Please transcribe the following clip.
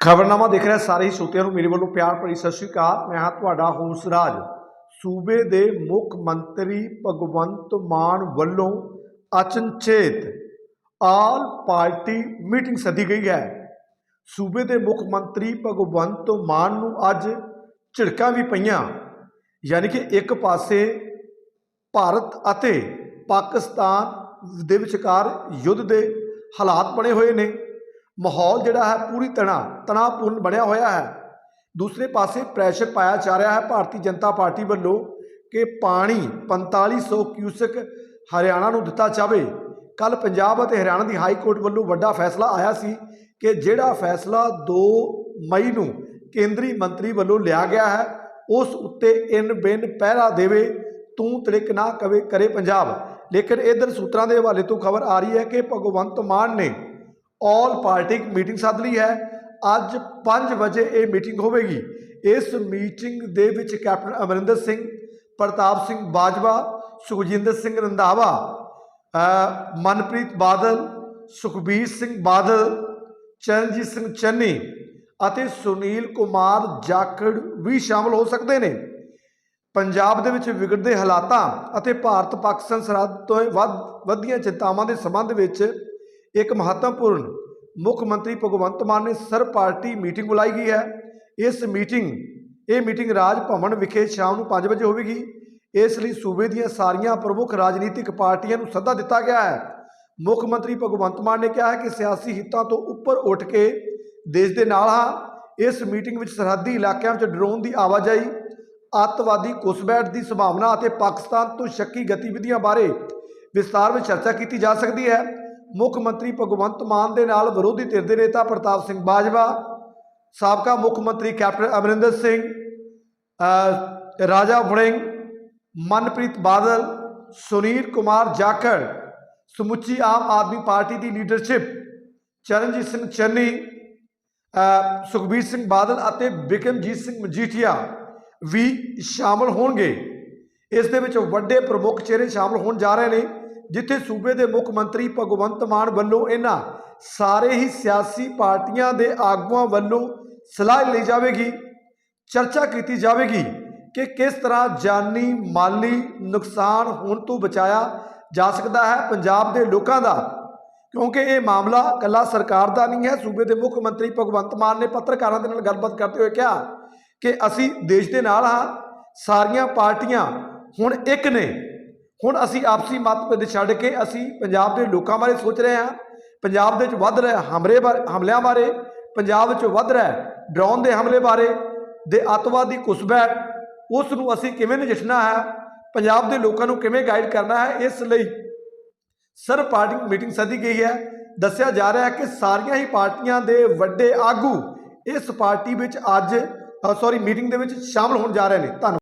ਖਬਰਨਾਮਾ ਦੇਖ ਰਿਹਾ ਸਾਰੇ ਹੀ ਸਰੋਤਿਆਂ ਨੂੰ, ਮੇਰੇ ਵੱਲੋਂ ਪਿਆਰ ਭਰੀ ਸਤਿ ਸ਼੍ਰੀ ਅਕਾਲ। ਮੈਂ ਹਾਂ ਤੁਹਾਡਾ ਹੋਸ ਰਾਜ। ਸੂਬੇ ਦੇ ਮੁੱਖ ਮੰਤਰੀ ਭਗਵੰਤ ਮਾਨ ਵੱਲੋਂ ਅਚਨਚੇਤ ਆਲ ਪਾਰਟੀ ਮੀਟਿੰਗ ਸੱਦੀ ਗਈ ਹੈ। ਸੂਬੇ ਦੇ ਮੁੱਖ ਮੰਤਰੀ ਭਗਵੰਤ ਮਾਨ ਨੂੰ ਅੱਜ ਝਿੜਕਾਂ ਵੀ ਪਈਆਂ। ਯਾਨੀ ਕਿ ਇੱਕ ਪਾਸੇ ਭਾਰਤ ਅਤੇ ਪਾਕਿਸਤਾਨ ਦੇ ਵਿਚਕਾਰ ਯੁੱਧ ਦੇ ਹਾਲਾਤ ਬਣੇ ਹੋਏ ਨੇ। ਮਾਹੌਲ ਜਿਹੜਾ ਹੈ ਪੂਰੀ ਤਰ੍ਹਾਂ ਤਣਾਅਪੂਰਨ ਬਣਿਆ ਹੋਇਆ ਹੈ। ਦੂਸਰੇ ਪਾਸੇ ਪ੍ਰੈਸ਼ਰ ਪਾਇਆ ਜਾ ਰਿਹਾ ਹੈ ਭਾਰਤੀ ਜਨਤਾ ਪਾਰਟੀ ਵੱਲੋਂ ਕਿ ਪਾਣੀ 4500 ਕਿਊਸਕ ਹਰਿਆਣਾ ਨੂੰ ਦਿੱਤਾ ਜਾਵੇ। ਕੱਲ ਪੰਜਾਬ ਅਤੇ ਹਰਿਆਣਾ ਦੀ ਹਾਈ ਕੋਰਟ ਵੱਲੋਂ ਵੱਡਾ ਫੈਸਲਾ ਆਇਆ ਸੀ ਕਿ ਜਿਹੜਾ ਫੈਸਲਾ 2 ਮਈ ਨੂੰ ਕੇਂਦਰੀ ਮੰਤਰੀ ਵੱਲੋਂ ਲਿਆ ਗਿਆ ਹੈ, ਉਸ ਉੱਤੇ ਇਨ ਬਿਨ ਪਹਿਰਾ ਦੇਵੇ, ਤੂੰ ਤੜਿਕ ਨਾ ਕਵੇ ਕਰੇ ਪੰਜਾਬ। ਲੇਕਿਨ ਇਧਰ ਸੂਤਰਾਂ ਦੇ ਹਵਾਲੇ ਤੋਂ ਖਬਰ ਆ ਰਹੀ ਹੈ ਕਿ ਭਗਵੰਤ ਮਾਨ ਨੇ ਆਲ ਪਾਰਟੀ ਮੀਟਿੰਗ ਸੱਦ ਲਈ ਹੈ। ਅੱਜ 5 ਵਜੇ ਇਹ ਮੀਟਿੰਗ ਹੋਵੇਗੀ। ਇਸ ਮੀਟਿੰਗ ਦੇ ਵਿੱਚ ਕੈਪਟਨ ਅਮਰਿੰਦਰ ਸਿੰਘ, ਪ੍ਰਤਾਪ ਸਿੰਘ ਬਾਜਵਾ, ਸੁਖਜਿੰਦਰ ਸਿੰਘ ਰੰਧਾਵਾ ਮਨਪ੍ਰੀਤ ਬਾਦਲ, ਸੁਖਬੀਰ ਸਿੰਘ ਬਾਦਲ, ਚਰਨਜੀਤ ਸਿੰਘ ਚੰਨੀ ਅਤੇ ਸੁਨੀਲ ਕੁਮਾਰ ਜਾਖੜ ਵੀ ਸ਼ਾਮਲ ਹੋ ਸਕਦੇ ਨੇ। ਪੰਜਾਬ ਦੇ ਵਿੱਚ ਵਿਗੜਦੇ ਹਾਲਾਤਾਂ ਅਤੇ ਭਾਰਤ ਪਾਕਿਸਤਾਨ ਸਰਹੱਦ ਤੋਂ ਵੱਧ ਵਧੀਆਂ ਚਿੰਤਾਵਾਂ ਦੇ ਸੰਬੰਧ ਵਿੱਚ ਇੱਕ ਮਹੱਤਵਪੂਰਨ ਮੁੱਖ ਮੰਤਰੀ ਭਗਵੰਤ ਮਾਨ ਨੇ ਸਰਬ ਪਾਰਟੀ ਮੀਟਿੰਗ ਬੁਲਾਈ ਗਈ ਹੈ। ਇਸ ਮੀਟਿੰਗ, ਇਹ ਮੀਟਿੰਗ ਰਾਜ ਭਵਨ ਵਿਖੇ ਸ਼ਾਮ ਨੂੰ 5 ਵਜੇ ਹੋਵੇਗੀ। ਇਸ ਲਈ ਸੂਬੇ ਦੀਆਂ ਸਾਰੀਆਂ ਪ੍ਰਮੁੱਖ ਰਾਜਨੀਤਿਕ ਪਾਰਟੀਆਂ ਨੂੰ ਸੱਦਾ ਦਿੱਤਾ ਗਿਆ ਹੈ। ਮੁੱਖ ਮੰਤਰੀ ਭਗਵੰਤ ਮਾਨ ਨੇ ਕਿਹਾ ਹੈ ਕਿ ਸਿਆਸੀ ਹਿੱਤਾਂ ਤੋਂ ਉੱਪਰ ਉੱਠ ਕੇ ਦੇਸ਼ ਦੇ ਨਾਲ ਹਾਂ। ਇਸ ਮੀਟਿੰਗ ਵਿੱਚ ਸਰਹੱਦੀ ਇਲਾਕਿਆਂ ਵਿੱਚ ਡਰੋਨ ਦੀ ਆਵਾਜਾਈ, ਅੱਤਵਾਦੀ ਘੁਸਪੈਠ ਦੀ ਸੰਭਾਵਨਾ ਅਤੇ ਪਾਕਿਸਤਾਨ ਤੋਂ ਸ਼ੱਕੀ ਗਤੀਵਿਧੀਆਂ ਬਾਰੇ ਵਿਸਤਾਰ ਵਿੱਚ ਚਰਚਾ ਕੀਤੀ ਜਾ ਸਕਦੀ ਹੈ। ਮੁੱਖ ਮੰਤਰੀ ਭਗਵੰਤ ਮਾਨ ਦੇ ਨਾਲ ਵਿਰੋਧੀ ਧਿਰ ਦੇ ਨੇਤਾ ਪ੍ਰਤਾਪ ਸਿੰਘ ਬਾਜਵਾ, ਸਾਬਕਾ ਮੁੱਖ ਮੰਤਰੀ ਕੈਪਟਨ ਅਮਰਿੰਦਰ ਸਿੰਘ ਰਾਜਾ ਵੜਿੰਗ, ਮਨਪ੍ਰੀਤ ਬਾਦਲ, ਸੁਨੀਲ ਕੁਮਾਰ ਜਾਖੜ, ਸਮੁੱਚੀ ਆਮ ਆਦਮੀ ਪਾਰਟੀ ਦੀ ਲੀਡਰਸ਼ਿਪ ਚਰਨਜੀਤ ਸਿੰਘ ਚੰਨੀ ਸੁਖਬੀਰ ਸਿੰਘ ਬਾਦਲ ਅਤੇ ਬਿਕਰਮਜੀਤ ਸਿੰਘ ਮਜੀਠੀਆ ਵੀ ਸ਼ਾਮਲ ਹੋਣਗੇ। ਇਸ ਦੇ ਵਿੱਚ ਵੱਡੇ ਪ੍ਰਮੁੱਖ ਚਿਹਰੇ ਸ਼ਾਮਲ ਹੋਣ ਜਾ ਰਹੇ ਨੇ। ਜਿੱਥੇ ਸੂਬੇ ਦੇ ਮੁੱਖ ਮੰਤਰੀ ਭਗਵੰਤ ਮਾਨ ਵੱਲੋਂ ਇਹਨਾਂ ਸਾਰੇ ਹੀ ਸਿਆਸੀ ਪਾਰਟੀਆਂ ਦੇ ਆਗੂਆਂ ਵੱਲੋਂ ਸਲਾਹ ਲਈ ਜਾਵੇਗੀ, ਚਰਚਾ ਕੀਤੀ ਜਾਵੇਗੀ ਕਿ ਕਿਸ ਤਰ੍ਹਾਂ ਜਾਨੀ ਮਾਲੀ ਨੁਕਸਾਨ ਹੋਣ ਤੋਂ ਬਚਾਇਆ ਜਾ ਸਕਦਾ ਹੈ ਪੰਜਾਬ ਦੇ ਲੋਕਾਂ ਦਾ। ਕਿਉਂਕਿ ਇਹ ਮਾਮਲਾ ਕੱਲਾ ਸਰਕਾਰ ਦਾ ਨਹੀਂ ਹੈ, ਸੂਬੇ ਦੇ ਮੁੱਖ ਮੰਤਰੀ ਭਗਵੰਤ ਮਾਨ ਨੇ ਪੱਤਰਕਾਰਾਂ ਦੇ ਨਾਲ ਗੱਲਬਾਤ ਕਰਦੇ ਹੋਏ ਕਿਹਾ ਕਿ ਅਸੀਂ ਦੇਸ਼ ਦੇ ਨਾਲ ਹਾਂ, ਸਾਰੀਆਂ ਪਾਰਟੀਆਂ ਹੁਣ ਇੱਕ ਨੇ। ਹੁਣ ਅਸੀਂ ਆਪਸੀ ਮਤਭੇਦ ਛੱਡ ਕੇ ਅਸੀਂ ਪੰਜਾਬ ਦੇ ਲੋਕਾਂ ਬਾਰੇ ਸੋਚ ਰਹੇ ਹਾਂ। ਪੰਜਾਬ ਦੇ ਵਿੱਚ ਵੱਧ ਰਹੇ ਹਮਲੇ ਬਾਰੇ, ਹਮਲਿਆਂ ਬਾਰੇ। ਪੰਜਾਬ ਵਿੱਚ ਵੱਧ ਰਿਹਾ ਡਰੋਨ ਦੇ ਹਮਲੇ ਬਾਰੇ, ਦੇ ਅੱਤਵਾਦੀ ਘੁਸਪੈਠ। ਉਸ ਨੂੰ ਅਸੀਂ ਕਿਵੇਂ ਨਜਿੱਠਣਾ ਹੈ? ਪੰਜਾਬ ਦੇ ਲੋਕਾਂ ਨੂੰ ਕਿਵੇਂ ਗਾਈਡ ਕਰਨਾ ਹੈ? ਇਸ ਲਈ ਸਰ ਪਾਰਟੀ ਮੀਟਿੰਗ ਸੱਦੀ ਗਈ ਹੈ। ਦੱਸਿਆ ਜਾ ਰਿਹਾ ਹੈ ਕਿ ਸਾਰੀਆਂ ਹੀ ਪਾਰਟੀਆਂ ਦੇ ਵੱਡੇ ਆਗੂ ਇਸ ਪਾਰਟੀ ਵਿੱਚ ਅੱਜ ਸੌਰੀ ਮੀਟਿੰਗ ਦੇ ਵਿੱਚ ਸ਼ਾਮਲ ਹੋਣ ਜਾ ਰਹੇ ਨੇ। ਧੰਨਵਾਦ।